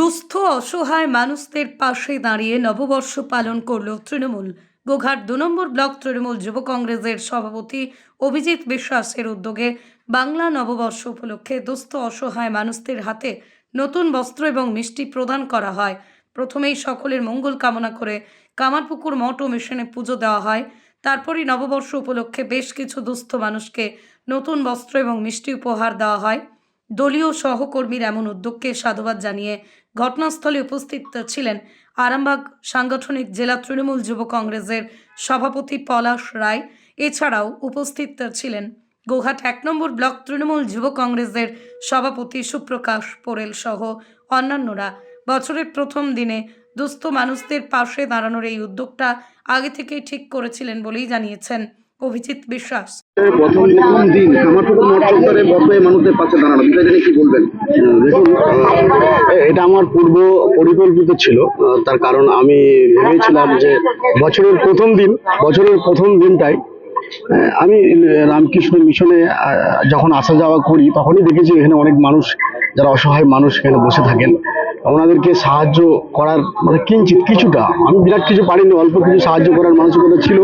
দুস্থ, অসহায় মানুষদের পাশে দাঁড়িয়ে নববর্ষ পালন করল তৃণমূল। গোঘাট দু নম্বর ব্লক তৃণমূল যুব কংগ্রেসের সভাপতি অভিজিৎ বিশ্বাসের উদ্যোগে বাংলা নববর্ষ উপলক্ষে দুস্থ, অসহায় মানুষদের হাতে নতুন বস্ত্র এবং মিষ্টি প্রদান করা হয়। প্রথমেই সকলের মঙ্গল কামনা করে কামারপুকুর মঠ ও মিশনে পুজো দেওয়া হয়। তারপরই নববর্ষ উপলক্ষে বেশ কিছু দুস্থ মানুষকে নতুন বস্ত্র এবং মিষ্টি উপহার দেওয়া হয়। দলীয় সহকর্মীর এমন উদ্যোগকে সাধুবাদ জানিয়ে ঘটনাস্থলে উপস্থিত ছিলেন আরামবাগ সাংগঠনিক জেলা তৃণমূল যুব কংগ্রেসের সভাপতি পলাশ রায়। এছাড়াও উপস্থিত ছিলেন গোঘাট এক নম্বর ব্লক তৃণমূল যুব কংগ্রেসের সভাপতি সুপ্রকাশ পোরেল সহ অন্যান্যরা। বছরের প্রথম দিনে দুস্থ মানুষদের পাশে দাঁড়ানোর এই উদ্যোগটা আগে থেকেই ঠিক করেছিলেন বলেই জানিয়েছেন অভিজিৎ বিশ্বাস। প্রথম প্রথম দিন বসে মানুষদের পাশে দাঁড়ানো। কি বলবেন? দেখুন এটা আমার পূর্ব পরিকল্পিত ছিল। তার কারণ আমি ভেবেছিলাম যে বছরের প্রথম দিন, বছরের প্রথম দিনটাই আমি রামকৃষ্ণ মিশনে যখন আসা যাওয়া করি, তখনই দেখেছি এখানে অনেক মানুষ যারা অসহায় মানুষ এখানে বসে থাকেন ওনাদেরকে সাহায্য করার মানে কিঞ্চিত কিছুটা, আমি বিরাট কিছু পারিনি, অল্প কিছু সাহায্য করার মানসিকতা ছিল।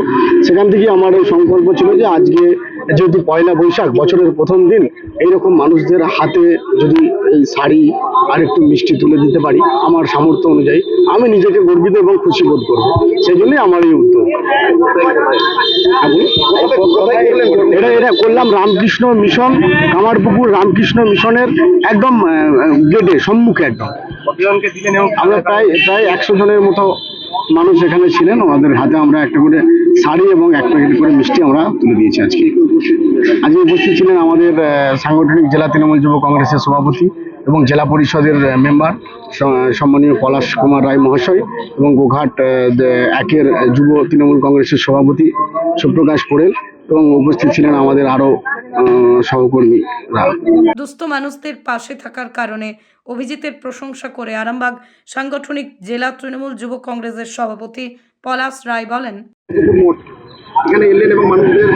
সেখান থেকে আমার এই সংকল্প ছিল যে আজকে যেহেতু পয়লা বৈশাখ বছরের প্রথম দিন এইরকম মানুষদের হাতে যদি এই শাড়ি আর একটু মিষ্টি তুলে দিতে পারি আমার সামর্থ্য অনুযায়ী আমি নিজেকে গর্বিত এবং খুশি বোধ করব। সেই জন্যই আমার এই উদ্যোগ। হ্যাঁ, এটা এটা করলাম রামকৃষ্ণ মিশন কামারপুকুর রামকৃষ্ণ মিশনের একদম গেটে সম্মুখে একদম। আমরা প্রায় প্রায় একশো জনের মতো মানুষ এখানে ছিলেন, ওনাদের হাতে আমরা একটা করে শাড়ি এবং এক প্যাকেট করে মিষ্টি আমরা তুলে দিয়েছি আজকে। আজকে উপস্থিত ছিলেন আমাদের সাংগঠনিক জেলা তৃণমূল যুব কংগ্রেসের সভাপতি এবং জেলা পরিষদের মেম্বার সম্মানীয় পলাশ কুমার রায় মহাশয় এবং গোঘাট একের যুব তৃণমূল কংগ্রেসের সভাপতি সুপ্রকাশ পোড়েল এবং উপস্থিত ছিলেন আমাদের আরও সহকর্মীরা। দুস্থ মানুষদের পাশে থাকার কারণে অভিজিতের প্রশংসা করে আরামবাগ সাংগঠনিক জেলা তৃণমূল যুব কংগ্রেসের সভাপতি পলাশ রায় বলেন কামারপুকুর এখানে এলেন এবং মানুষদের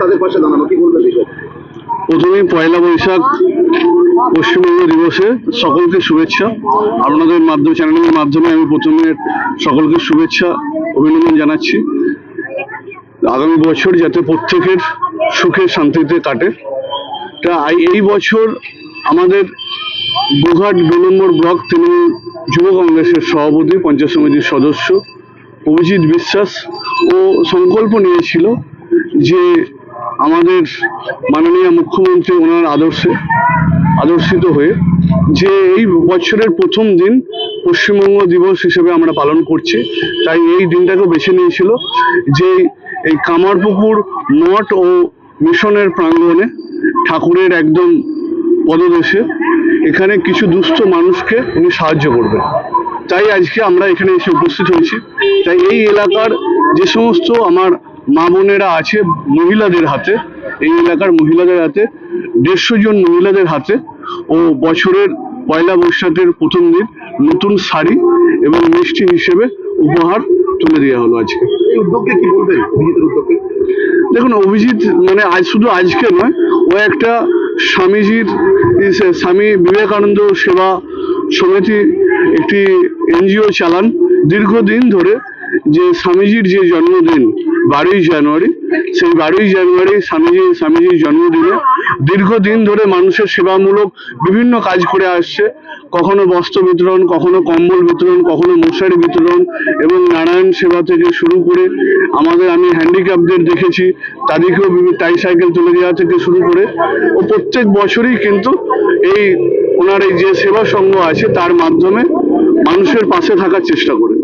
তাদের পাশে দাঁড়ানো কি বলবেন প্রথমে পয়লা বৈশাখ পশ্চিমবঙ্গ দিবসে সকলকে শুভেচ্ছা। আপনাদের মাধ্যমে চ্যানেলের মাধ্যমে আমি প্রথমে সকলকে শুভেচ্ছা অভিনন্দন জানাচ্ছি। আগামী বছর যাতে প্রত্যেকের সুখে শান্তিতে কাটে। তা এই বছর আমাদের গোঘাট দু নম্বর ব্লক তৃণমূল যুব কংগ্রেসের সভাপতি, পঞ্চায়েত সমিতির সদস্য অভিজিৎ বিশ্বাস ও সংকল্প নিয়েছিল যে আমাদের মাননীয় মুখ্যমন্ত্রী ওনার আদর্শে আদর্শিত হয়ে যে এই বছরের প্রথম দিন পশ্চিমবঙ্গ দিবস হিসেবে আমরা পালন করছি। তাই এই দিনটাকে বেছে নিয়েছিল যে এই কামারপুকুর, মঠ ও মিশনের প্রাঙ্গণে ঠাকুরের একদম পদদেশে এখানে কিছু দুস্থ মানুষকে উনি সাহায্য করবেন। তাই আজকে আমরা এখানে এসে উপস্থিত হয়েছি। তাই এই এলাকার যে সমস্ত আমার মা বোনেরা আছে মহিলাদের হাতে এই এলাকার মহিলাদের হাতে দেড়শো জন মহিলাদের হাতে ও বছরের পয়লা বৈশাখের প্রথম দিন নতুন শাড়ি এবং মিষ্টি হিসেবে উপহার তুলে দেওয়া হলো আজকে। এই উদ্যোগকে কি বলবেন? অভিজিতের উদ্যোগকে? দেখুন অভিজিৎ মানে আজ শুধু আজকে নয় ও একটা স্বামীজির স্বামী বিবেকানন্দ সেবা সমিতি একটি এনজিও চালান দীর্ঘদিন ধরে। যে স্বামীজির যে জন্মদিন বারোই জানুয়ারি, সেই বারোই জানুয়ারি স্বামীজি, স্বামীজির জন্মদিনে দীর্ঘদিন ধরে মানুষের সেবামূলক বিভিন্ন কাজ করে আসছে। কখনো বস্ত্র বিতরণ, কখনো কম্বল বিতরণ, কখনো মশারি বিতরণ এবং নারায়ণ সেবা থেকে শুরু করে আমাদের আমি হ্যান্ডিক্যাপদের দেখেছি, তাদেরকেও টাই সাইকেল তুলে দেওয়া থেকে শুরু করে ও প্রত্যেক বছরই কিন্তু এই ওনার এই যে সেবা সংঘ আছে তার মাধ্যমে মানুষের পাশে থাকার চেষ্টা করে।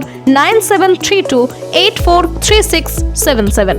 nine seven three two eight four three six seven seven